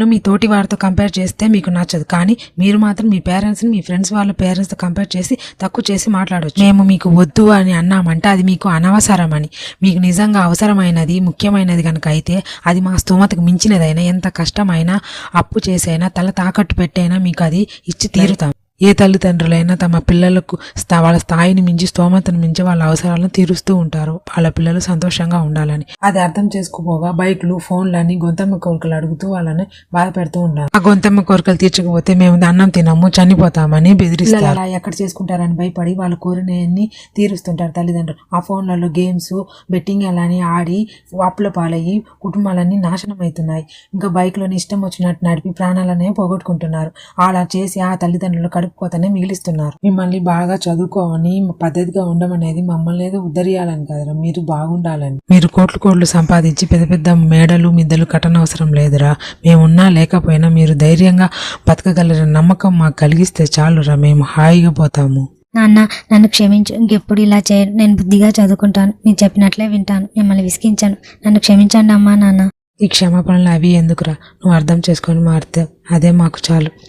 లో మీ తోటి వారితో కంపేర్ చేస్తే మీకు నచ్చదు. కానీ మీరు మాత్రం మీ పేరెంట్స్ని మీ ఫ్రెండ్స్ వాళ్ళ పేరెంట్స్తో కంపేర్ చేసి తక్కువ చేసి మాట్లాడవచ్చు మేము మీకు వద్దు అని అన్నామంటే అది మీకు అనవసరమని మీకు నిజంగా అవసరమైనది ముఖ్యమైనది కనుక అయితే అది మా స్తోమతకు మించినదైనా ఎంత కష్టమైనా అప్పు చేసైనా తల తాకట్టు పెట్టైనా మీకు అది ఇచ్చి తీరుతాం. ఏ తల్లిదండ్రులైనా తమ పిల్లలకు వాళ్ళ స్థాయిని మించి స్తోమతను మించి వాళ్ళ అవసరాలను తీరుస్తూ ఉంటారు. వాళ్ళ పిల్లలు సంతోషంగా ఉండాలని. అది అర్థం చేసుకోపోగా బైక్లు ఫోన్లని గొంతమ్మ కోరికలు అడుగుతూ వాళ్ళని బాధ పెడుతూ ఉంటారు ఆ గొంతమ్మ కోరికలు తీర్చకపోతే మేము అన్నం తినము చనిపోతామని బెదిరిస్తారు. అలా ఎక్కడ చేసుకుంటారని భయపడి వాళ్ళు కోరినవన్నీ తీరుస్తుంటారు తల్లిదండ్రులు. ఆ ఫోన్లలో గేమ్స్ బెట్టింగ్ అలాని ఆడి అప్పుల పాలయ్యి కుటుంబాలన్నీ నాశనం అవుతున్నాయి ఇంకా బైక్లోని ఇష్టం వచ్చినట్టు నడిపి ప్రాణాలనే పోగొట్టుకుంటున్నారు. అలా చేసి ఆ తల్లిదండ్రులు కడుపుకోతనే మిగిలిస్తున్నారు. మిమ్మల్ని బాగా చదువుకోమని పద్ధతిగా ఉండమనేది మమ్మల్ని ఏదో ఉద్ధరియాలని కదరా. మీరు బాగుండాలని. మీరు కోట్లు కోట్లు సంపాదించి పెద్ద పెద్ద మేడలు మిద్దలు కట్టనవసరం లేదురా. మేమున్నా లేకపోయినా మీరు ధైర్యంగా బతకగలరని నమ్మకం మాకు కలిగిస్తే చాలురా. మేము హాయిగా పోతాము. నాన్న నన్ను క్షమించు. ఇంకెప్పుడు ఇలా చేయను నేను బుద్ధిగా చదువుకుంటాను. మీరు చెప్పినట్లే వింటాను. మిమ్మల్ని విసిగించాను. నన్ను క్షమించండి అమ్మా నాన్న. ఈ క్షమాపణలు అవి ఎందుకురా? నువ్వు అర్థం చేసుకొని మారితే అదే మాకు చాలు.